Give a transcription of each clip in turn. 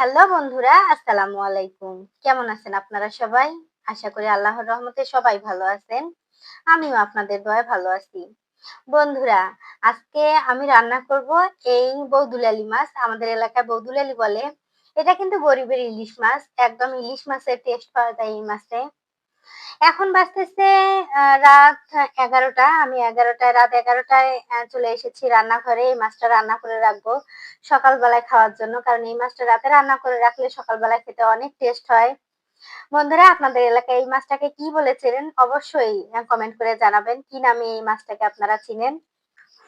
Hello বন্ধুরা, আসসালামু আলাইকুম। কেমন আছেন আপনারা সবাই? আশা করি আল্লাহর রহমতে সবাই ভালো আছেন। আমিও আপনাদের দয়ায় ভালো আছি। বন্ধুরা, আজকে আমি রান্না করব এই বৌদুলালি মাছ। আমাদের এলাকায় বৌদুলালি বলে। এটা কিন্তু গরিবের ইলিশ মাছ, একদম ইলিশ মাছের টেস্ট পাওয়া যায় এই মাছে। এখন বাজতেছে রাত এগারোটা। আমি এগারোটায়, রাত এগারোটায় চলে এসেছি রান্নাঘরে। এই মাছটা রান্না করে রাখব সকালবেলায় খাওয়ার জন্য। কারণ এই মাছটা রাতে রান্না করে রাখলে সকালবেলায় খেতে অনেক টেস্ট হয়। বন্ধুরা, আপনাদের এলাকায় এই মাছটাকে কি বলেছিলেন অবশ্যই কমেন্ট করে জানাবেন। কি নামে এই মাছটাকে আপনারা চিনেন?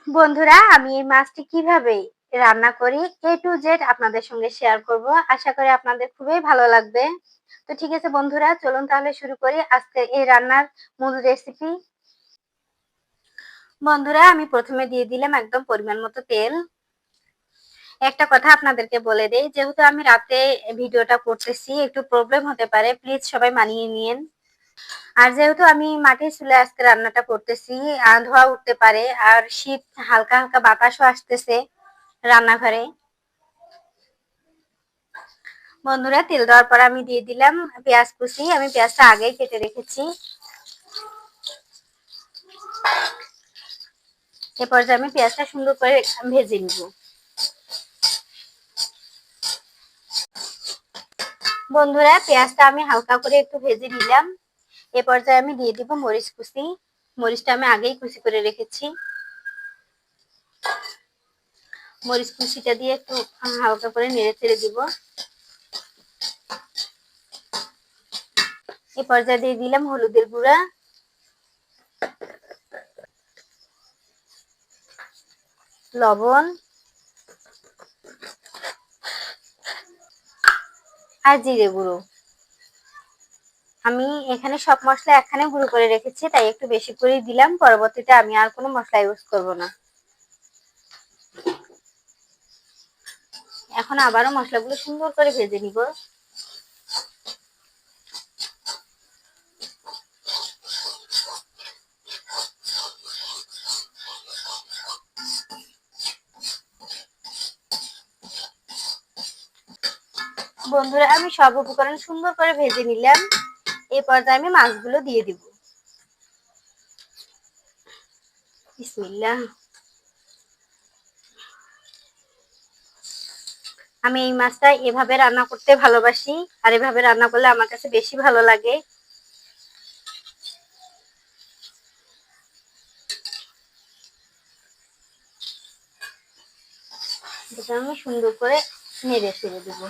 বন্ধুরা, আমি এই মাছটি কীভাবে রান্না করি? এ টু জেড আপনাদের সঙ্গে শেয়ার করব। আশা করি আপনাদের খুবই ভালো লাগবে। তো ঠিক আছে, বন্ধুরা, চলুন তাহলে শুরু করি আজকে এই রান্নার মূল রেসিপি বন্ধুরা, আমি প্রথমে দিয়ে দিলাম একদম পরিমাণ মতো তেল। একটা কথা আপনাদেরকে বলে দেই, যেহেতু আমি রাতে ভিডিওটা করতেছি, একটু প্রবলেম হতে পারে প্লিজ সবাই মানিয়ে নিন আর যেহেতু আমি মাটির চুলে আজকে রান্নাটা করতেছি ধোয়া উঠতে পারে, আর শীত হালকা হালকা বাতাসও আসতেছে রান্নাঘরে। বন্ধুরা, তেল দেওয়ার পর আমি দিয়ে দিলাম পেঁয়াজ কুচি। আমি পেঁয়াজটা আগেই কেটে রেখেছি। এ পর্যায়ে আমি পেঁয়াজটা সুন্দর করে ভেজে নিব। বন্ধুরা, পেঁয়াজটা আমি হালকা করে একটু ভেজে নিলাম। এ পর্যায়ে আমি দিয়ে দিব মরিচ কুচি। মরিচটা আমি আগেই কুচি করে রেখেছি। মরিচ কুচিটা দিয়ে একটু হালকা করে নেড়ে চেড়ে দিব। এ পর্যায়ে দিয়ে দিলাম হলুদের গুঁড়া। লবণ। আর জিরে গুঁড়ো। আমি এখানে সব মশলা একখানে গুঁড়ো করে রেখেছি, তাই একটু বেশি করে দিলাম। পরবর্তীতে আমি আর কোনো মশলা ইউজ করব না। এখন আবারও মশলাগুলো সুন্দর করে ভেজে নিব। বন্ধুরা, আমি সব উপকরণ সুন্দর করে ভেজে নিলাম। এই পর্যায়ে আমি মাছগুলো দিয়ে দিব। আমি এই মাছটা এভাবে রান্না করতে ভালোবাসি, আর এভাবে রান্না করলে আমার কাছে বেশি ভালো লাগে। আমি সুন্দর করে নেড়ে ছেড়ে দেবো।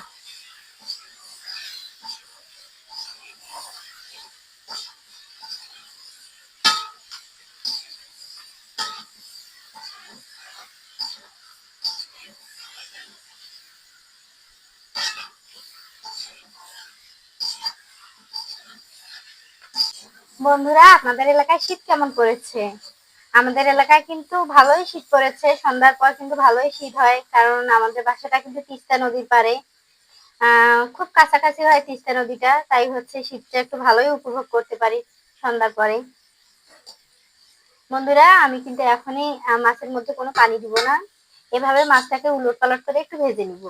বন্ধুরা, আপনাদের এলাকায় শীত কেমন পড়েছে? আমাদের এলাকায় কিন্তু ভালোই শীত পড়েছে। সন্ধ্যার পর কিন্তু ভালোই শীত হয়, কারণ আমাদের বাসাটা কিন্তু তিস্তা নদীর পারে খুব কাছাকাছি হয় তিস্তা নদীটা, তাই হচ্ছে শীতটা একটু ভালোই উপভোগ করতে পারি সন্ধ্যার পরে। বন্ধুরা, আমি কিন্তু এখনই মাছের মধ্যে কোনো পানি দিব না। এভাবে মাছটাকে উলট পালট করে একটু ভেজে নিব।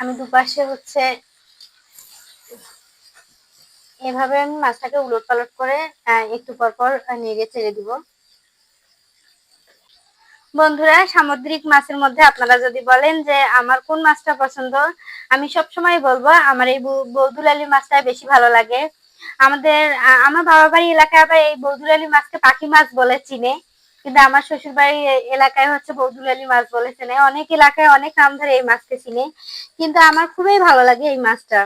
আমি দুপাশে হচ্ছে এভাবে আমি মাছটাকে উলট পালট করে একটু পর পর নেড়ে ছেড়ে দিব। বন্ধুরা, সামুদ্রিক মাছের মধ্যে আপনারা যদি বলেন যে আমার কোন মাছটা পছন্দ, আমি সব সময় বলব আমার এই বৌদুলালি মাছটা বেশি ভালো লাগে। আমাদের আমার বাবা বাড়ি এলাকায় আবার এই বৌদুলালি মাছকে পাখি মাছ বলে চিনে, কিন্তু আমার শ্বশুর বাড়ি এলাকায় হচ্ছে বৌদুলালি মাছ বলে চেনে। অনেক এলাকায় অনেক নাম ধরে এই মাছকে চিনে, কিন্তু আমার খুবই ভালো লাগে এই মাছটা।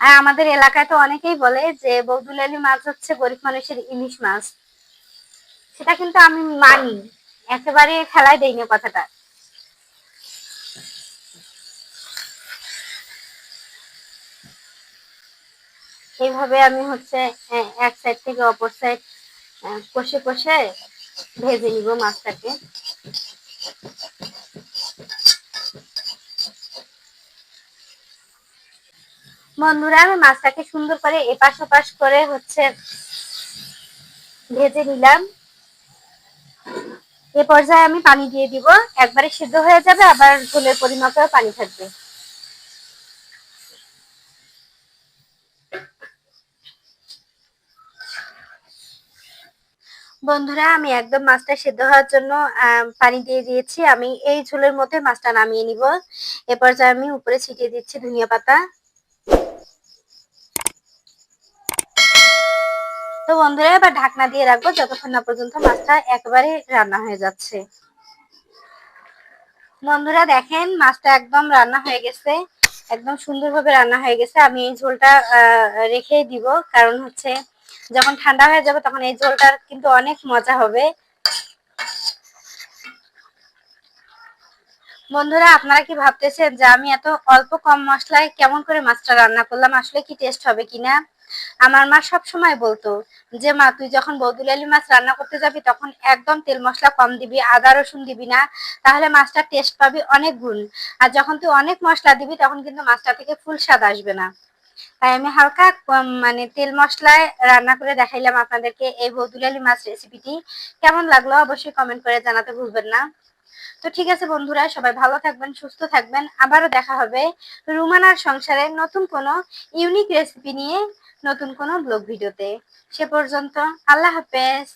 আর আমাদের এলাকায় তো অনেকেই বলে যে বৌদুলালি মাছ হচ্ছে গরিব মানুষের ইলিশ মাছ। সেটা কিন্তু আমি মানি, একেবারে খেলায় দেইনি কথাটা। এইভাবে আমি হচ্ছে এক সাইড থেকে অপর সাইড কষে কষে ভেজে নিব মাছটাকে। বন্ধুরা আমি মাছটাকে সুন্দর করে এপাশ ওপাশ করে হচ্ছে ভেজে নিলাম। এ পর্যায়ে আমি পানি দিয়ে দিব। একবারে সিদ্ধ হয়ে যাবে, আবার ঝোলের পরিমাপেও পানি থাকবে। বন্ধুরা, আমি একদম মাছটা সেদ্ধ হওয়ার জন্য পানি দিয়ে দিয়েছি। আমি এই ঝোলের মধ্যে মাছটা নামিয়ে নিব। এ পর্যায়ে আমি উপরে ছিটিয়ে দিচ্ছি ধনিয়া পাতা। তো বন্ধুরা, এবার ঢাকনা দিয়ে রাখব যতক্ষণ না পর্যন্ত মাছটা একবারে রান্না হয়ে যাচ্ছে। বন্ধুরা, দেখেন মাছটা একদম রান্না হয়ে গেছে, একদম সুন্দরভাবে রান্না হয়ে গেছে। আমি এই ঝোলটা রেখেই দিব, কারণ হচ্ছে যখন ঠান্ডা হয়ে যাবে তখন এই ঝোলটার কিন্তু অনেক মজা হবে। বন্ধুরা, আপনারা কি ভাবতেছেন যে আমি এত অল্প কম মশলায় কেমন করে মাছটা রান্না করলাম? আসলে কি টেস্ট হবে কিনা? আমার মা সব সময় বলতো যে, মা, তুই যখন বৌদুলালি মাছ রান্না করতে যাবি, তখন একদম তেল মশলা কম দিবি, আদা, রসুন দিবি না। তাহলে মাছটা টেস্ট পাবি অনেক গুণ। আর যখন তুই অনেক মশলা দিবি, তখন কিন্তু মাছটা থেকে ফুল স্বাদ আসবে না। তাই আমি হালকা মানে তেল মশলায় রান্না করে দেখাইলাম আপনাদেরকে এই বৌদুলালি মাছ রেসিপিটি কেমন লাগল অবশ্যই কমেন্ট করে জানাতে ভুলবেন না। তো ঠিক আছে বন্ধুরা, সবাই ভালো থাকবেন, সুস্থ থাকবেন। আবারও দেখা হবে রুমানার সংসারে নতুন কোনো ইউনিক রেসিপি নিয়ে। নতুন কোনো ব্লগ ভিডিওতে সে পর্যন্ত আল্লাহ হাফেজ।